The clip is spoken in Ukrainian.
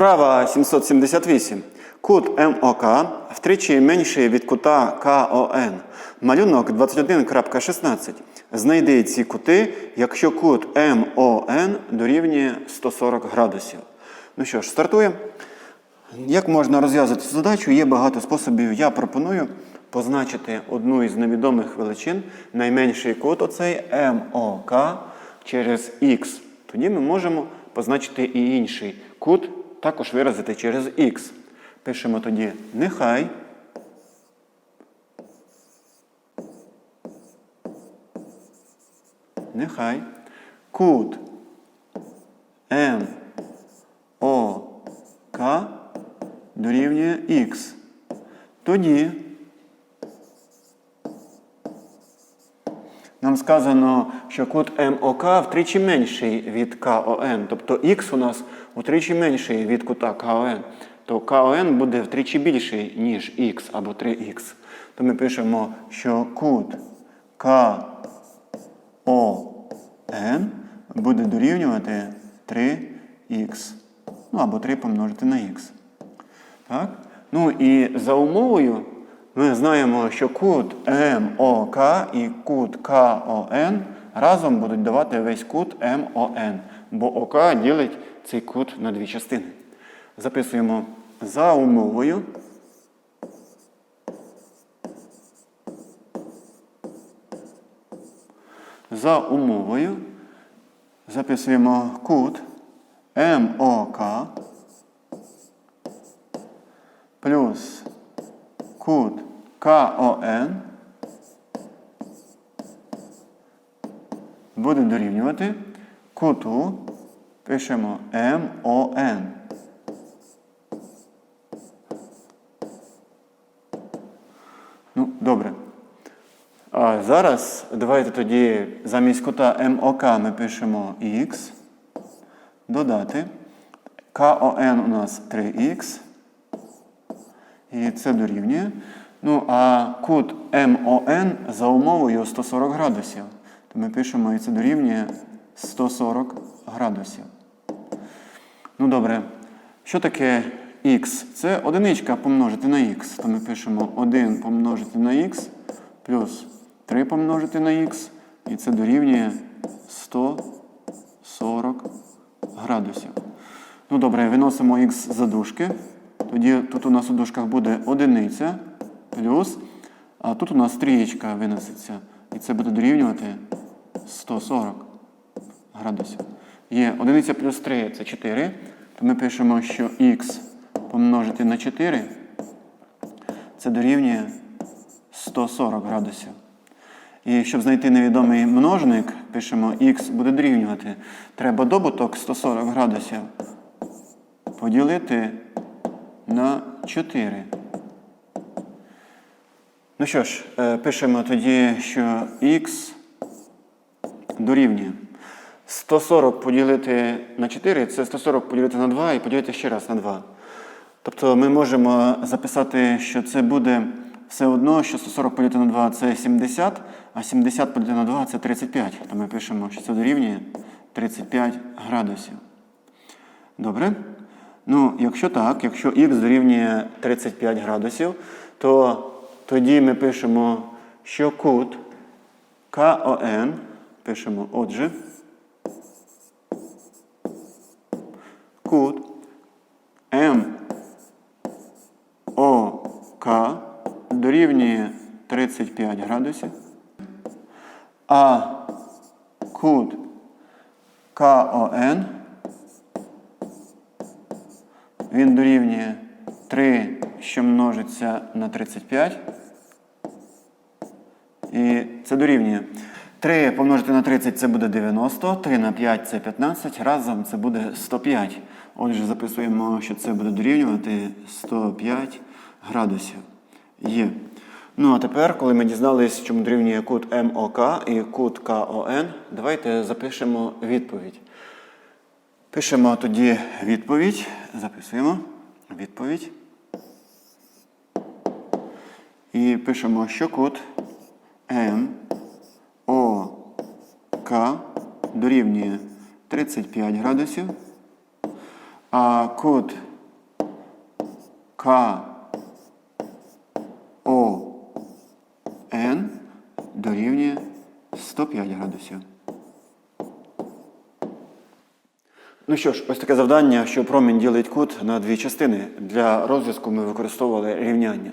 Вправа 778. Кут МОК втричі менший від кута КОН. Малюнок 21.16. Знайди ці кути, якщо кут МОН дорівнює 140 градусів. Ну що ж, стартуємо. Як можна розв'язати цю задачу? Є багато способів. Я пропоную позначити одну із невідомих величин, найменший кут оцей МОК через Х. Тоді ми можемо позначити і інший кут, також виразити через Х. Пишемо тоді нехай. Нехай кут К дорівнює Х. Тоді нам сказано, що кут МОК втричі менший від КОН. Тобто Х у нас утричі менший від кута КОН. То КОН буде втричі більший, ніж Х або 3х. То ми пишемо, що кут КОН буде дорівнювати 3х. Ну або 3 помножити на х. Так? Ну і за умовою ми знаємо, що кут МОК і кут КОН разом будуть давати весь кут МОН, бо ОК ділить цей кут на дві частини. Записуємо за умовою. За умовою записуємо кут МОК плюс кут КОН буде дорівнювати куту, пишемо МОН. Ну, добре. А зараз давайте тоді замість кута МОК ми пишемо Х. Додати. КОН у нас 3х. І це дорівнює. Ну, а кут МОН за умовою 140 градусів. То ми пишемо, і це дорівнює 140 градусів. Ну добре. Що таке х? Це одиничка помножити на х. То ми пишемо 1 помножити на х плюс 3 помножити на х. І це дорівнює 140 градусів. Ну добре, виносимо х за дужки. Тоді тут у нас у дужках буде одиниця плюс, а тут у нас трієчка виноситься. І це буде дорівнювати 140 градусів. Є одиниця плюс 3 це 4. То ми пишемо, що х помножити на 4 це дорівнює 140 градусів. І щоб знайти невідомий множник, пишемо х буде дорівнювати. Треба добуток 140 градусів поділити на 4. Ну що ж, е, пишемо тоді, що х дорівнює. 140 поділити на 4 це 140 поділити на 2 і поділити ще раз на 2. Тобто ми можемо записати, що це буде все одно, що 140 поділити на 2 це 70, а 70 поділити на 2 це 35. То ми пишемо, що це дорівнює 35 градусів. Добре? Ну, якщо так, якщо х дорівнює 35 градусів, то тоді ми пишемо, що кут КОН, пишемо отже, кут МОК дорівнює 35 градусів, а кут КОН він дорівнює 3, що множиться на 35. І це дорівнює. 3 помножити на 30 це буде 90, 3 на 5 це 15, разом це буде 105. Отже, записуємо, що це буде дорівнювати 105 градусів. Є. Ну, а тепер, коли ми дізналися, чому дорівнює кут МОК і кут КОН, давайте запишемо відповідь. Пишемо тоді відповідь. Записуємо відповідь. І пишемо, що кут М О К дорівнює 35 градусів, а кут К О Н дорівнює 105 градусів. Ну що ж, ось таке завдання, що промінь ділить кут на дві частини. Для розв'язку ми використовували рівняння.